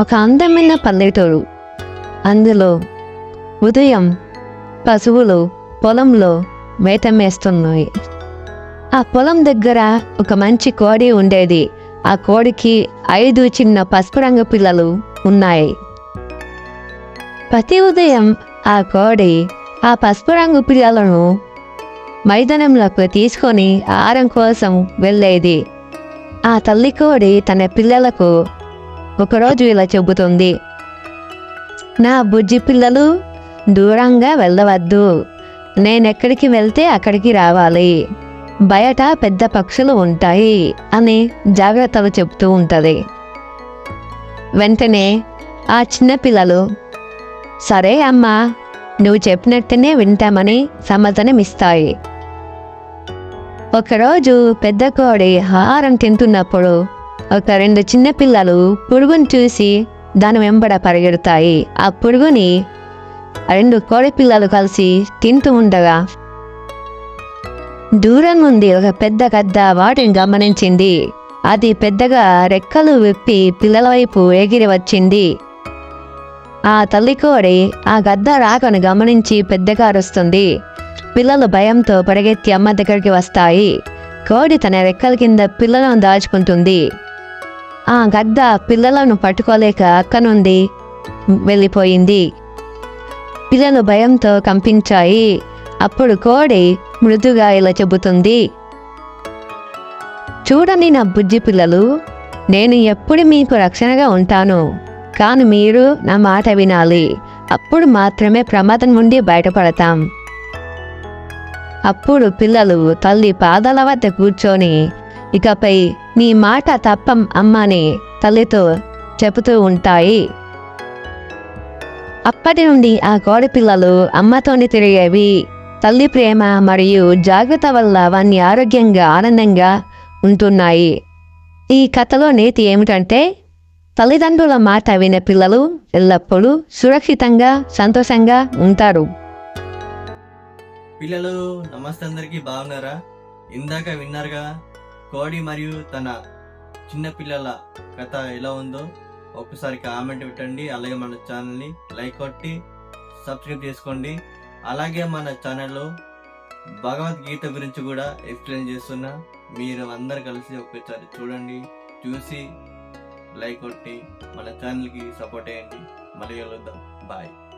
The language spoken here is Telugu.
ఒక అందమైన పల్లెటూరు అందులో ఉదయం పశువులు పొలంలో మేతమేస్తున్నాయి. ఆ పొలం దగ్గర ఒక మంచి కోడి ఉండేది. ఆ కోడికి ఐదు చిన్న పసుపు రంగు పిల్లలు ఉన్నాయి. ప్రతి ఉదయం ఆ కోడి ఆ పసుపు రంగు పిల్లలను మైదానంలోకి తీసుకొని ఆహారం కోసం వెళ్ళేది. ఆ తల్లి కోడి తన పిల్లలకు ఒకరోజు ఇలా చెబుతుంది. నా బుజ్జి పిల్లలు దూరంగా వెళ్ళవద్దు. నేనెక్కడికి వెళ్తే అక్కడికి రావాలి. బయట పెద్ద పక్షులు ఉంటాయి అని జాగ్రత్తలు చెప్తూ ఉంటుంది. వెంటనే ఆ చిన్న పిల్లలు సరే అమ్మా నువ్వు చెప్పినట్టునే వింటామని సమాధానమిస్తాయి ఒకరోజు పెద్ద కోడి హారం తింటున్నప్పుడు ఒక రెండు చిన్న పిల్లలు పురుగును చూసి దాని వెంబడ పరిగెడతాయి. ఆ పురుగుని రెండు కోడి పిల్లలు కలిసి తింటూ ఉండగా దూరం నుండి ఒక పెద్ద గద్ద వాటిని గమనించింది. అది పెద్దగా రెక్కలు విప్పి పిల్లల వైపు ఎగిరి వచ్చింది. ఆ తల్లి కోడి ఆ గద్ద రాకను గమనించి పెద్దగా అరుస్తుంది. పిల్లలు భయంతో పరిగెత్తి అమ్మ దగ్గరికి వస్తాయి. కోడి తన రెక్కల కింద పిల్లలను దాచుకుంటుంది. ఆ గద్ద పిల్లలను పట్టుకోలేక అక్క నుండి వెళ్ళిపోయింది. పిల్లలు భయంతో కంపించాయి. అప్పుడు కోడి మృదుగా ఇలా చెబుతుంది. చూడండి నా బుజ్జి పిల్లలు నేను ఎప్పుడు మీకు రక్షణగా ఉంటాను. కానీ మీరు నా మాట వినాలి. అప్పుడు మాత్రమే ప్రమాదం నుండి బయటపడతాం. అప్పుడు పిల్లలు తల్లి పాదాల వద్ద కూర్చొని ఇకపై నీ మాట తప్పం అమ్మని తల్లితో చెబుతూ ఉంటాయి. అప్పటి నుండి ఆ కోడిపిల్లలు అమ్మతోని తిరిగేవి. తల్లి ప్రేమ మరియు జాగ్రత్త వల్ల వాన్ని ఆరోగ్యంగా ఆనందంగా ఉంటున్నాయి. ఈ కథలో నీతి ఏమిటంటే తల్లిదండ్రుల మాట విన పిల్లలు ఎల్లప్పుడూ సురక్షితంగా సంతోషంగా ఉంటారు. పిల్లలు నమస్తే అందరికీ బాగున్నారా? ఇందాక విన్నారుగా కోడి మరియు తన చిన్నపిల్లల కథ ఎలా ఉందో ఒక్కసారి కామెంట్ పెట్టండి. అలాగే మన ఛానల్ని లైక్ కొట్టి సబ్స్క్రైబ్ చేసుకోండి. అలాగే మన ఛానల్లో భగవద్గీత గురించి కూడా ఎక్స్ప్లెయిన్ చేస్తున్నా. మీరు అందరు కలిసి ఒక్కసారి చూడండి. చూసి లైక్ కొట్టి మన ఛానల్కి సపోర్ట్ చేయండి. మళ్ళీ కలుద్దాం. బాయ్.